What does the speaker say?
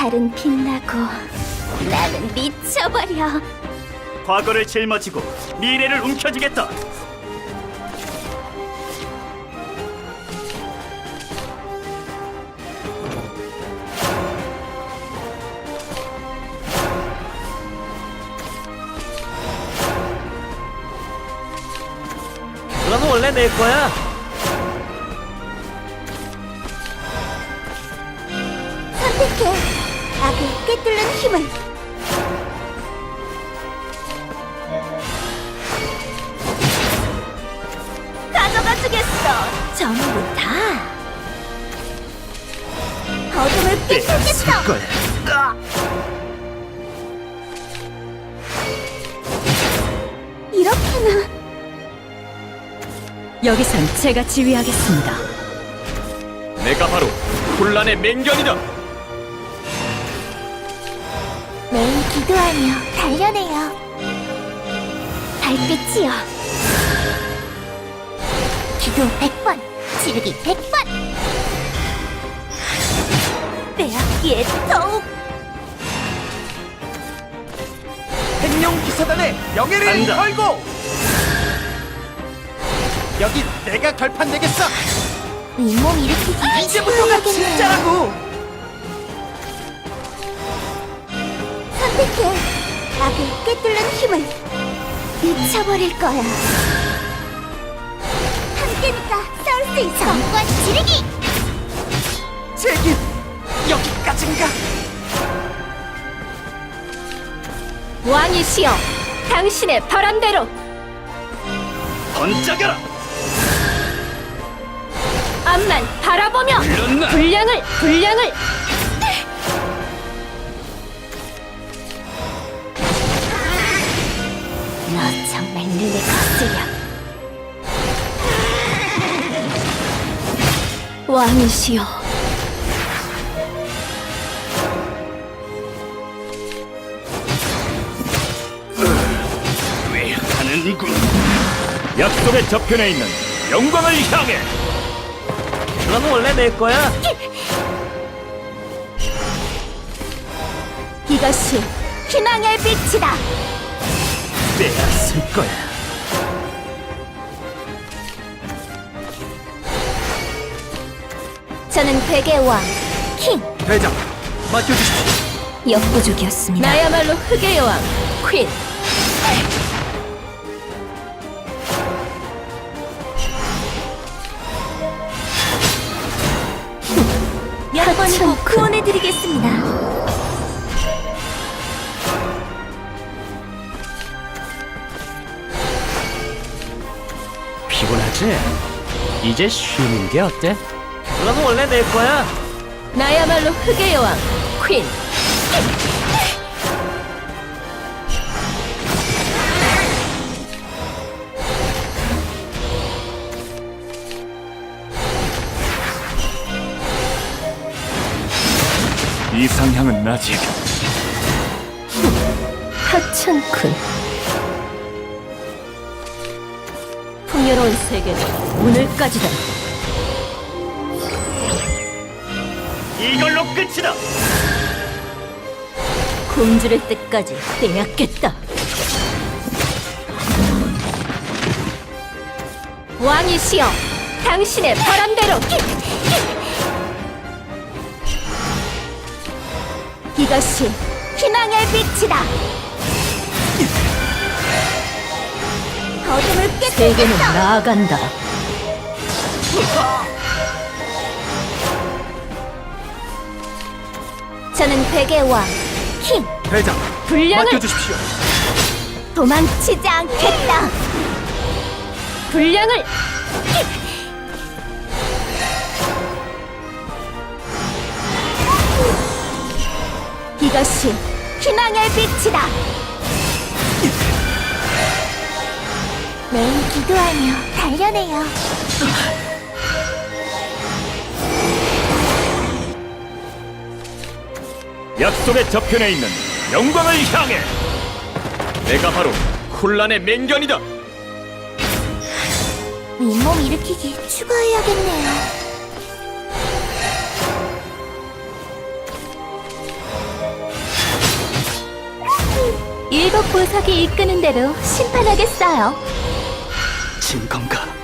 달은 빛나고 나는 미쳐버려. 과거를 짊어지고 미래를 움켜쥐겠다. 그건 원래 내 거야. 선택해. 악을 꿰뚫는 힘을. 가져가 주겠어. 전부 다. 어둠을 꿰뚫겠어. 거야. 이렇게나. 여기선 제가 지휘하겠습니다. 내가 바로 혼란의 맹견이다. 매일 기도하며 단련해요. 달빛이여. 기도 100번, 지르기 100번. 빼앗기에 더욱 행룡 기사단의 명예를 간다. 걸고 여기 내가 결판 내겠어 윗몸 일으키기 이제부터가 추가해야겠네요. 진짜라고 선택해. 악을 꿰뚫는 힘을 미쳐버릴 거야. 함께니까 싸울 수 있어. 정과 지르기. 제길 여기까진가 왕이시여, 당신의 바람대로 번쩍여라. 앞만 바라보며 물론나. 분량을 분량을 너 정말 눈에 거슬려. 왕이시여. 왜 하는군? 약속의 저편에 있는 영광을 향해 그건 원래 내 거야. 이것이 희망의 빛이다. 빼앗을 거야. 저는 백의 왕 킹. 대장 맡겨주십시오 역부족이었습니다. 나야말로 흑의 여왕 퀸. 여러분이고 구원해드리겠습니다. 피곤하지? 이제 쉬는 게 어때? 그건 원래 내 거야. 나야말로 흑의 여왕 퀸. 이상향은 아직 하찮군. 풍요로운 세계는 오늘까지다. 이걸로 끝이다. 굶주릴 때까지 빼앗겠다. 왕이시여, 당신의 바람대로 이것이 희망의 빛이다. 세계는. 나아간다. 저는 백의 왕 킹. 대장 분량을 맡겨주십시오 도망치지 않겠다. 분량을 이것이 희망의 빛이다. 매일 기도하며 단련해요. 약속의 저편에 있는 영광을 향해 내가 바로 혼란의 맹견이다. 윗몸 일으키기 추가해야겠네요. 일곱 보석이 이끄는 대로 심판하겠어요. 秦刚干。